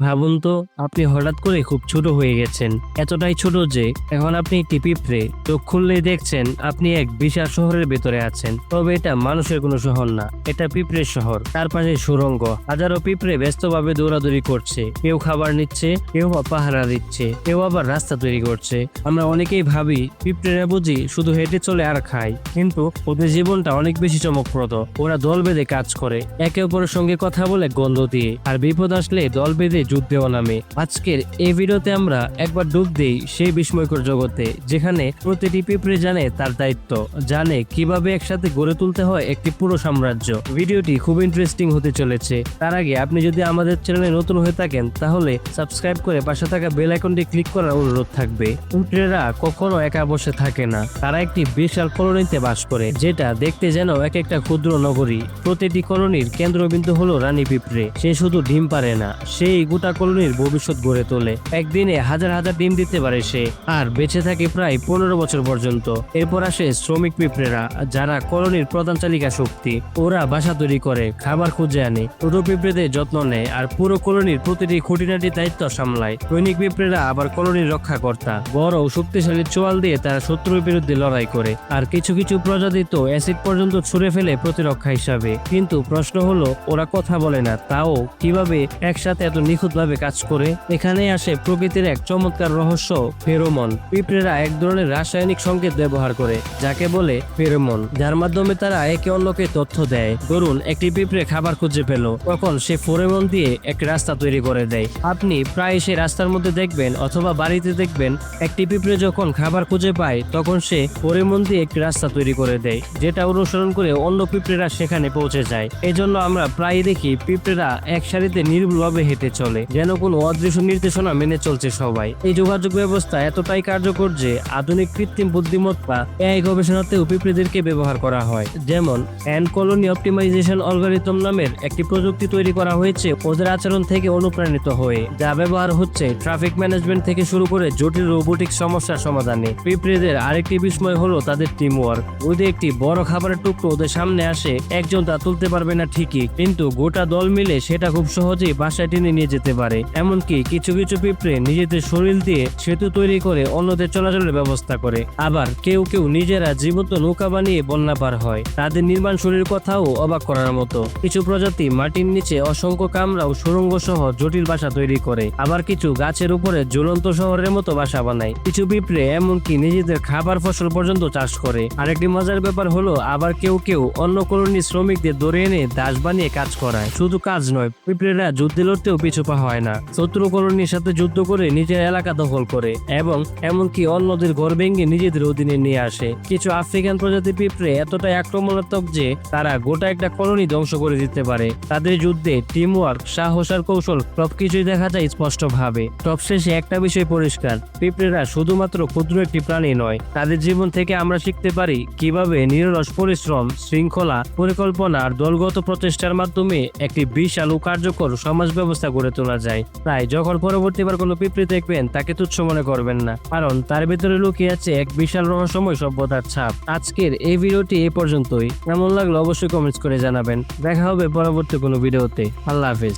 ভাবুন তো, আপনি হঠাৎ করে খুব ছোট হয়ে গেছেন। এতটাই ছোট যে, এখন আপনি একটি পিঁপড়ে চোখ খুললেই দেখছেন আপনি এক বিশাল শহরের ভেতরে আছেন। তবে এটা মানুষের কোনো শহর না, এটা পিঁপড়ের শহর। তার পাশে সুরঙ্গ, হাজারো পিঁপড়ে ব্যস্তভাবে দৌড়াদৌড়ি করছে। কেউ খাবার নিচ্ছে, কেউ পাহারা দিচ্ছে, কেউ আবার রাস্তা তৈরি করছে। আমরা অনেকেই ভাবি, পিঁপড়েরা বুঝি শুধু হেঁটে চলে আর খায়। কিন্তু ওদের জীবনটা অনেক বেশি চমকপ্রদ। ওরা দল বেঁধে কাজ করে, একে অপরের সঙ্গে কথা বলে গন্ধ দিয়ে। আর বিপদ আসলে দল বেঁধে যুদ্ধেও নামে আজকের এই ভিডিওতে আমরা একবার ডুব দিই সেই বিস্ময়কর জগতে, যেখানে প্রতিটি পিঁপড়ে জানে তার দায়িত্ব, জানে কীভাবে একসাথে গড়ে তুলতে হয় একটি পুরো সাম্রাজ্য। ভিডিওটি খুব ইন্টারেস্টিং হতে চলেছে। তার আগে আপনি যদি আমাদের চ্যানেলে নতুন হয়ে থাকেন, তাহলে সাবস্ক্রাইব করে পাশে থাকা বেল আইকনটি ক্লিক করার অনুরোধ থাকবে। পিঁপড়েরা কখনো একা বসে থাকে না। তারা একটি বিশাল কলোনিতে বাস করে, যেটা দেখতে যেন এক একটা ক্ষুদ্র নগরী। প্রতিটি কলোনির কেন্দ্রবিন্দু হলো রানী পিঁপড়ে। সে শুধু ডিম পারে না সেই গোটা কলোনির ভবিষ্যৎ গড়ে তোলে। একদিনে হাজার হাজার ডিম দিতে পারে সে, আর বেঁচে থাকে প্রায় পনেরো বছর পর্যন্ত। এরপর আসে শ্রমিক পিঁপড়েরা, যারা কলোনির প্রধান চালিকা শক্তি। ওরা বাসা তৈরি করে, খাবার খুঁজে আনে ছোট পিঁপড়েদের যত্ন নেয়, আর পুরো কলোনির প্রতিটি খুঁটিনাটি দায়িত্ব সামলায়। সৈনিক পিঁপড়েরা আবার কলোনির রক্ষাকর্তা। বড় ও শক্তিশালী চোয়াল দিয়ে তারা শত্রুর বিরুদ্ধে লড়াই করে, আর কিছু কিছু প্রজাতি তো অ্যাসিড পর্যন্ত ছুড়ে ফেলে প্রতিরক্ষা হিসাবে। কিন্তু প্রশ্ন হলো, ওরা কথা বলে না, তাও কীভাবে একসাথে এত নিখুঁতভাবে কাজ করে। এখানে আসে প্রকৃতির এক চমৎকার রহস্য, ফেরোমন। পিঁপড়েরা এক ধরনের রাসায়নিক সংকেত ব্যবহার করে, যাকে বলে ফেরোমন। যার মাধ্যমে তারা একে অন্যকে তথ্য দেয়। ধরুন, একটি পিঁপড়ে খাবার খুঁজে পেল। তখন সে ফেরোমন দিয়ে এক রাস্তা তৈরি করে দেয়। আপনি প্রায় সে রাস্তার মধ্যে দেখবেন অথবা বাড়িতে দেখবেন, একটি পিঁপড়ে যখন খাবার খুঁজে পায়, তখন সে ফেরোমন দিয়ে একটি রাস্তা তৈরি করে দেয়, যেটা অনুসরণ করে অন্য পিঁপড়েরা সেখানে পৌঁছে যায়। এজন্য আমরা প্রায় দেখি পিঁপড়েরা এক সারিতে নির্ভুলভাবে হেঁটে চলে। যেন কোনো অদৃশ্য নির্দেশনা মেনে চলছে সবাই। এই যোগাযোগ ব্যবস্থা এতটাই কার্যকর যে আধুনিক কৃত্রিম বুদ্ধিমত্তা এআই গবেষণাতেও পিঁপড়েদেরকে ব্যবহার করা হয়। যেমন অ্যান্ড কলোনি অপটিমাইজেশন অ্যালগরিদম নামের একটি প্রযুক্তি তৈরি করা হয়েছে ওদের আচরণ থেকে অনুপ্রাণিত হয়ে, যা ব্যবহার হচ্ছে ট্রাফিক ম্যানেজমেন্ট থেকে শুরু করে জটিল রোবোটিক সমস্যার সমাধানে। পিঁপড়েদের আরেকটি বিস্ময় হলো তাদের টিম ওয়ার্ক যদি একটি বড় খাবারের টুকরো ওদের সামনে আসে, একজন তা তুলতে পারবে না ঠিকই। কিন্তু গোটা দল মিলে সেটা খুব সহজেই বাসায় টেনে নিয়ে যেতে পারে। এমনকি কিছু কিছু পিঁপড়ে নিজেদের শরীর দিয়ে সেতু তৈরি করে অন্যদের চলাচলের ব্যবস্থা করে। আবার কেউ কেউ নিজেরা জীবন্ত নৌকা বানিয়ে বন্যা পার হয়। তাদের নির্মাণ শরীর কথাও অবাক করার মতো। কিছু প্রজাতি মাটির নিচে অসংখ্য কামরা ও সুরঙ্গ সহ জটিল বাসা তৈরি করে। আবার কিছু গাছের উপরে জ্বলন্ত শহরের মতো বাসা বানায়। কিছু পিঁপড়ে এমনকি নিজেদের খাবার ফসল পর্যন্ত চাষ করে। আরেকটি মজার ব্যাপার হলো, আবার কেউ কেউ অন্য কলোনি শ্রমিকদের ধরে এনে দাস বানিয়ে কাজ করায়। শুধু কাজ নয়, পিঁপড়েরা যুদ্ধে লড়তেও পিছু পা হয় না। শত্রু কলোনির সাথে যুদ্ধ করে নিজের এলাকা দখল করে এবং এমনকি অন্যদের ঘর ভেঙে নিজেদের অধীনে নিয়ে আসে। কিছু আফ্রিকান প্রজাতি পিঁপড়ে এতটাই আক্রমণাত্মক যে তারা গোটা একটা কলোনি ধ্বংস করে দিতে পারে। তাদের যুদ্ধে টিম ওয়ার্ক সাহস আর কৌশল সবকিছুই দেখা যায় স্পষ্টভাবে। সবশেষে একটা বিষয় পরিষ্কার, পিঁপড়েরা শুধুমাত্র ক্ষুদ্র একটি প্রাণী নয়। তাদের জীবন থেকে আমরা শিখতে পারি কীভাবে নিরলস পরিশ্রম, শৃঙ্খলা, পরিকল্পনা আর দলগত প্রচেষ্টার মাধ্যমে একটি বিশাল ও কার্যকর সমাজ ব্যবস্থা গড়ে তোলা যায়। তাই যখন পরবর্তীবার কোনো পিঁপড়ে দেখবেন, তাকে তুচ্ছ মনে করবেন না। কারণ তার ভিতরে লুকিয়ে আছে এক বিশাল রহস্যময় সভ্যতার ছাপ। আজকের এই ভিডিওটি এ পর্যন্তই। কেমন লাগল অবশ্যই কমেন্টস করে জানাবেন। দেখা হবে পরবর্তী কোনো ভিডিওতে। আল্লাহ হাফিজ।